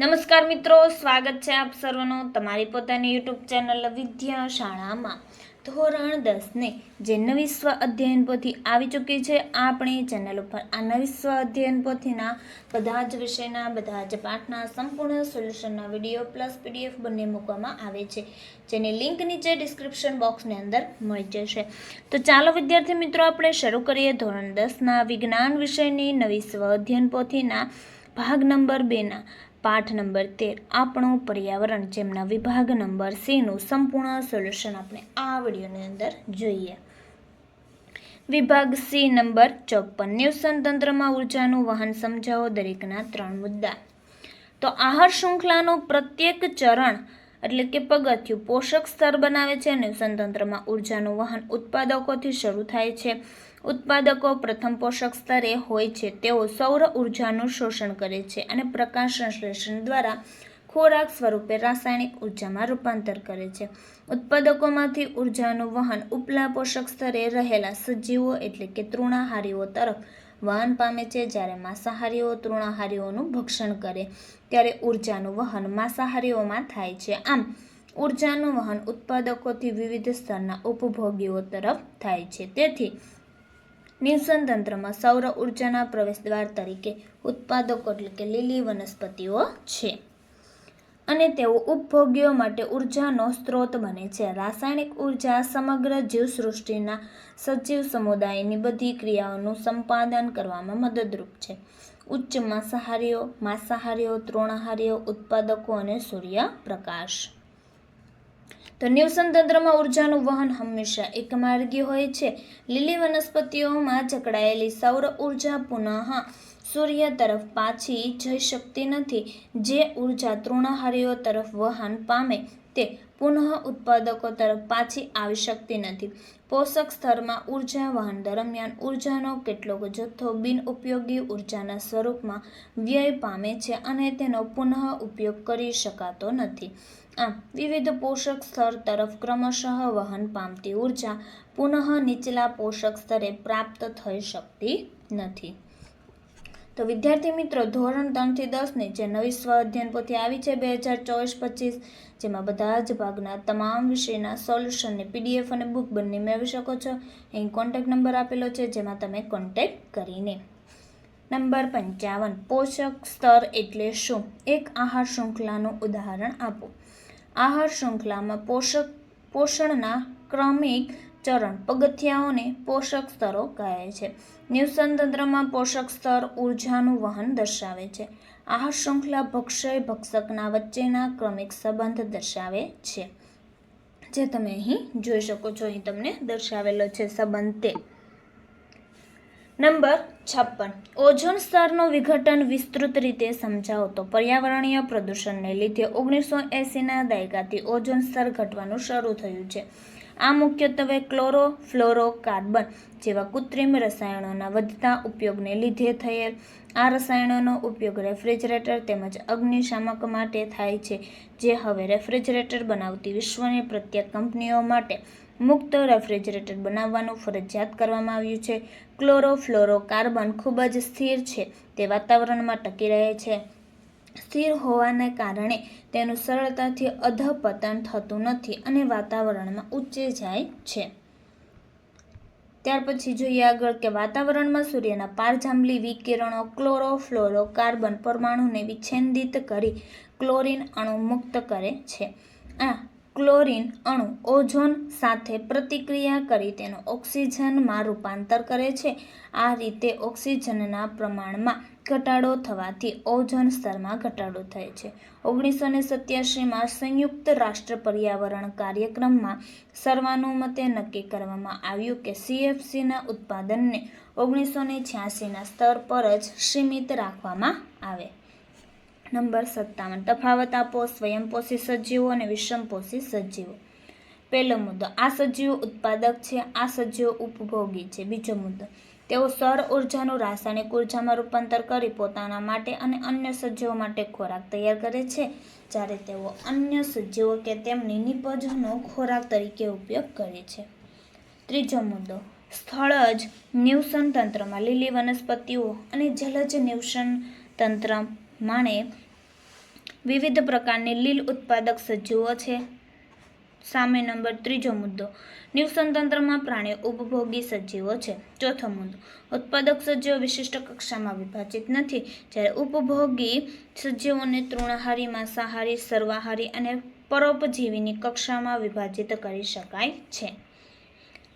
નમસ્કાર મિત્રો, સ્વાગત છે આપ સર્વનું તમારી પોતાની યુટ્યુબ ચેનલ વિદ્યા શાળામાં ધોરણ દસને જે નવી સ્વ અધ્યયન પોથી આવી ચૂકી છે, આપણી ચેનલ ઉપર આ નવી સ્વ અધ્યયન પોથીના બધા જ વિષયના, બધા જ પાઠના સંપૂર્ણ સોલ્યુશનના વીડિયો પ્લસ પીડીએફ બંને મૂકવામાં આવે છે, જેની લિંક નીચે ડિસ્ક્રિપ્શન બોક્સની અંદર મળી જશે. તો ચાલો વિદ્યાર્થી મિત્રો, આપણે શરૂ કરીએ ધોરણ દસના વિજ્ઞાન વિષયની નવી સ્વ અધ્યયન પોથીના ભાગ નંબર બેના. પાઠ નંબર તેર, આપણું પર્યાવરણ જેમના વિભાગ નંબર સીનું સંપૂર્ણ સોલ્યુશન આપણે આ વિડીયોની અંદર જોઈએ. વિભાગ સી નંબર ચોપન, ન્યુસન તંત્રમાં ઉર્જાનું વહન સમજાવો દરેકના ત્રણ મુદ્દા. તો આહાર શૃંખલાનું પ્રત્યેક ચરણ એટલે કે પગથિયું પોષક સ્તર બનાવે છે અને સંતંત્રમાં ઉર્જાનું વહન ઉત્પાદકોથી શરૂ થાય છે. ઉત્પાદકો પ્રથમ પોષક સ્તરે હોય છે, તેઓ સૌર ઉર્જાનું શોષણ કરે છે અને પ્રકાશ સંશ્લેષણ દ્વારા ખોરાક સ્વરૂપે રાસાયણિક ઉર્જામાં રૂપાંતર કરે છે. ઉત્પાદકોમાંથી ઉર્જાનું વહન ઉપલા પોષક સ્તરે રહેલા સજીવો એટલે કે તૃણાહારીઓ તરફ વહન પામે છે જ્યારે માંસાહારીઓ તૃણાહારીઓનું ભક્ષણ કરે, ત્યારે ઉર્જાનું વહન માંસાહારીઓમાં થાય છે. આમ, ઉર્જાનું વહન ઉત્પાદકોથી વિવિધ સ્તરના ઉપભોગીઓ તરફ થાય છે. તેથી નિવસન તંત્રમાં સૌર ઉર્જાના પ્રવેશદ્વાર તરીકે ઉત્પાદકો એટલે કે લીલી વનસ્પતિઓ છે. અને તેઓ ઉપભોગીઓ માટે ઉર્જાનો સ્ત્રોત બને છે. રાસાયણિક ઊર્જા સમગ્ર જીવસૃષ્ટિના સજીવ સમુદાયની બધી ક્રિયાઓનું સંપાદન કરવામાં મદદરૂપ છે. ઉચ્ચ માંસાહારીઓ માંસાહારીઓ, તૃણાહારીઓ, ઉત્પાદકો અને સૂર્યપ્રકાશ. તો નિવસન તંત્રમાં ઉર્જાનું વહન હંમેશા એકમાર્ગી હોય છે. લીલી વનસ્પતિઓમાં જકડાયેલી સૌર ઊર્જા પુનઃ સૂર્ય તરફ પાછી જઈ શકતી નથી. જે ઊર્જા તૃણાહારીઓ તરફ વહન પામે તે પુનઃ ઉત્પાદકો તરફ પાછી આવી શકતી નથી. પોષક સ્તરમાં ઊર્જા વહન દરમિયાન ઉર્જાનો કેટલોક જથ્થો બિનઉપયોગી ઉર્જાના સ્વરૂપમાં વ્યય પામે છે અને તેનો પુનઃ ઉપયોગ કરી શકાતો નથી. આમ, વિવિધ પોષક સ્તર તરફ ક્રમશઃ વહન પામતી ઊર્જા પુનઃ નીચલા પોષક સ્તરે પ્રાપ્ત થઈ શકતી નથી. તો વિદ્યાર્થી મિત્રો, ધોરણ ત્રણથી દસની જે નવી સ્વ પોથી આવી છે બે હજાર ચોવીસ પચીસ, જેમાં બધા જ ભાગના તમામ વિષયના સોલ્યુશનને પીડીએફ અને બુક બંને મેળવી શકો છો. અહીં કોન્ટેક્ટ નંબર આપેલો છે, જેમાં તમે કોન્ટેક્ટ કરીને. નંબર પંચાવન, પોષક સ્તર એટલે શું? એક આહાર શૃંખલાનું ઉદાહરણ આપો. આહાર શૃંખલામાં પોષક, પોષણના ક્રમિક ચરણ પગથિયાઓને પોષક સ્તરો કહે છે. નિવસન તંત્રમાં પોષક સ્તર ઉર્જાનું વહન દર્શાવે છે. આહાર શૃંખલા ભક્ષય ભક્ષકના વચ્ચેના ક્રમિક સંબંધ દર્શાવે છે. જે તમે અહીં જોઈ શકો છો. અહીં તમને દર્શાવેલો છે સંબંધ તે નંબર છપ્પન. ઓઝોન સ્તરનું વિઘટન વિસ્તૃત રીતે સમજાવો તો પર્યાવરણીય પ્રદૂષણને લીધે ઓગણીસો એંસીના દાયકાથી ઓઝોન સ્તર ઘટવાનું શરૂ થયું છે. આ મુખ્યત્વે ક્લોરો ફ્લોરો કાર્બન જેવા કૃત્રિમ રસાયણોના વધતા ઉપયોગને લીધે થયેલ. આ રસાયણોનો ઉપયોગ રેફ્રિજરેટર તેમજ અગ્નિશામક માટે થાય છે, જે હવે રેફ્રિજરેટર બનાવતી વિશ્વની પ્રત્યેક કંપનીઓ માટે મુક્ત રેફ્રિજરેટર બનાવવાનું ફરજિયાત કરવામાં આવ્યું છે. ક્લોરોફ્લોરો કાર્બન ખૂબ જ સ્થિર છે. તે વાતાવરણમાં ટકી રહે છે. સ્થિર હોવાને કારણે તેનું સરળતાથી અધપતન થતું નથી અને વાતાવરણમાં ઊંચે જાય છે. ત્યાર પછી જોઈએ આગળ કે વાતાવરણમાં સૂર્યના પારજાંબલી વિકિરણો ક્લોરોફ્લોરો કાર્બન પરમાણુને વિચ્છેદિત કરી ક્લોરીન અણુ મુક્ત કરે છે. આ ક્લોરીન અણુ ઓઝોન સાથે પ્રતિક્રિયા કરી તેનો ઓક્સિજનમાં રૂપાંતર કરે છે. આ રીતે ઓક્સિજનના પ્રમાણમાં ઘટાડો થવાથી ઓઝોન સ્તરમાં ઘટાડો થાય છે. ઓગણીસો ને સત્યાસીમાં સંયુક્ત રાષ્ટ્ર પર્યાવરણ કાર્યક્રમમાં સર્વાનુમતે નક્કી કરવામાં આવ્યું કે સીએફસીના ઉત્પાદનને ઓગણીસો ને છ્યાસીના સ્તર પર જ સીમિત રાખવામાં આવે. નંબર સત્તાવન. તફાવત આપો સ્વયંપોષી સજીવો અને વિષમપોષી સજીવો. પહેલો મુદ્દો, આ સજીવો ઉત્પાદક છે, આ સજીવો ઉપભોગી છે. બીજો મુદ્દો, તેઓ સૌર ઉર્જાનું રાસાયણિક ઉર્જામાં રૂપાંતર કરી પોતાના માટે અને અન્ય સજીવો માટે ખોરાક તૈયાર કરે છે, જ્યારે તેઓ અન્ય સજીવો કે તેમની નિપજનો ખોરાક તરીકે ઉપયોગ કરે છે. ત્રીજો મુદ્દો, સ્થળ જ નિવસન તંત્રમાં લીલી વનસ્પતિઓ અને જલજ નિવસન તંત્ર માણે વિવિધ પ્રકારની લીલ ઉત્પાદક સજીવો છે. સામે નંબર ત્રીજો મુદ્દો. નિવસનતંત્રમાં પ્રાણીઓ ઉપભોગી સજીવો છે. ચોથો મુદ્દો. ઉત્પાદક સજીવો વિશિષ્ટ કક્ષામાં વિભાજિત નથી. જ્યારે ઉપભોગી સજીવોને તૃણાહારી, માંસાહારી, સર્વાહારી અને પરોપજીવીની કક્ષામાં વિભાજિત કરી શકાય છે.